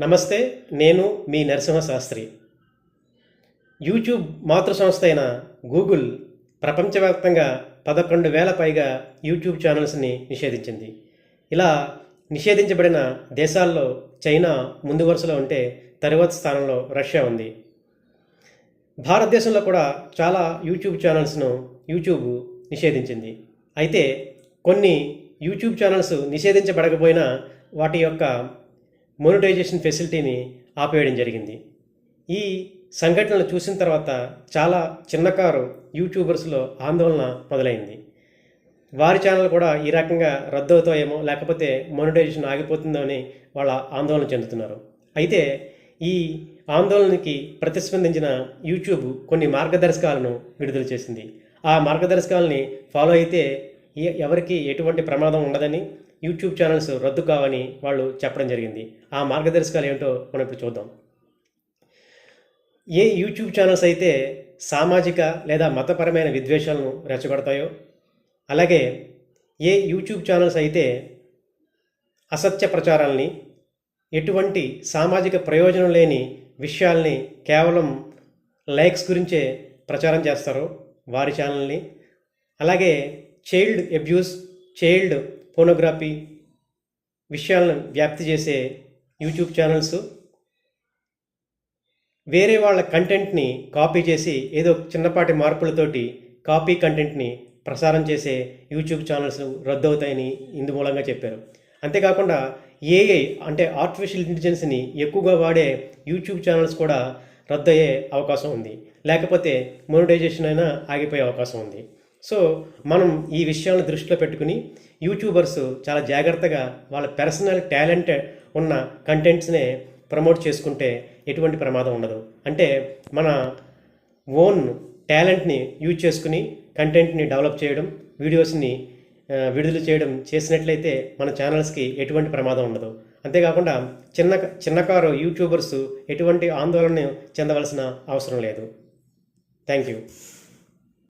నమస్తే నేను మీ నరసింహ శాస్త్రి యూట్యూబ్ మాతృ సంస్థ అయిన గూగుల్ ప్రపంచవ్యాప్తంగా పదకొండు వేల పైగా యూట్యూబ్ ఛానల్స్ని నిషేధించింది. ఇలా నిషేధించబడిన దేశాల్లో చైనా ముందు వరుసలో ఉంటే తరువాత స్థానంలో రష్యా ఉంది. భారతదేశంలో కూడా చాలా యూట్యూబ్ ఛానల్స్ను యూట్యూబ్ నిషేధించింది. అయితే కొన్ని యూట్యూబ్ ఛానల్స్ నిషేధించబడకపోయినా వాటి యొక్క మోనిటైజేషన్ ఫెసిలిటీని ఆపేయడం జరిగింది. ఈ సంఘటనలు చూసిన తర్వాత చాలా చిన్నకారు యూట్యూబర్స్లో ఆందోళన మొదలైంది. వారి ఛానల్ కూడా ఈ రకంగా రద్దు అవుతాయేమో లేకపోతే మోనిటైజేషన్ ఆగిపోతుందో అని వాళ్ళ ఆందోళన చెందుతున్నారు. అయితే ఈ ఆందోళనకి ప్రతిస్పందించిన యూట్యూబ్ కొన్ని మార్గదర్శకాలను విడుదల చేసింది. ఆ మార్గదర్శకాలని ఫాలో అయితే ఎవరికి ఎటువంటి ప్రమాదం ఉండదని యూట్యూబ్ ఛానల్స్ రద్దు కావని వాళ్ళు చెప్పడం జరిగింది. ఆ మార్గదర్శకాలు ఏమిటో మనం ఇప్పుడు చూద్దాం. ఏ యూట్యూబ్ ఛానల్స్ అయితే సామాజిక లేదా మతపరమైన విద్వేషాలను రెచ్చగొడతాయో అలాగే ఏ యూట్యూబ్ ఛానల్స్ అయితే అసత్య ప్రచారాల్ని ఎటువంటి సామాజిక ప్రయోజనం లేని విషయాల్ని కేవలం లైక్స్ గురించే ప్రచారం చేస్తారో వారి ఛానల్ని అలాగే చైల్డ్ అబ్యూస్ చైల్డ్ పోనోగ్రఫీ విషయాలను వ్యాప్తి చేసే యూట్యూబ్ ఛానల్స్. వేరే వాళ్ళ కంటెంట్ని కాపీ చేసి ఏదో చిన్నపాటి మార్పులతోటి కాపీ కంటెంట్ని ప్రసారం చేసే యూట్యూబ్ ఛానల్స్ రద్దవుతాయని ఇందు మూలంగా చెప్పారు. అంతేకాకుండా ఏఐ అంటే ఆర్టిఫిషియల్ ఇంటెలిజెన్స్ని ఎక్కువగా వాడే యూట్యూబ్ ఛానల్స్ కూడా రద్దయ్యే అవకాశం ఉంది. లేకపోతే మోనిటైజేషన్ అయినా ఆగిపోయే అవకాశం ఉంది. సో మనం ఈ విషయాలను దృష్టిలో పెట్టుకుని యూట్యూబర్స్ చాలా జాగ్రత్తగా వాళ్ళ పర్సనల్ టాలెంట్ ఉన్న కంటెంట్స్నే ప్రమోట్ చేసుకుంటే ఎటువంటి ప్రమాదం ఉండదు. అంటే మన ఓన్ టాలెంట్ని యూజ్ చేసుకుని కంటెంట్ని డెవలప్ చేయడం వీడియోస్ని విడుదల చేయడం చేసినట్లయితే మన ఛానల్స్కి ఎటువంటి ప్రమాదం ఉండదు. అంతేకాకుండా చిన్న చిన్నకారు యూట్యూబర్స్ ఎటువంటి ఆందోళన చెందవలసిన అవసరం లేదు. Thank you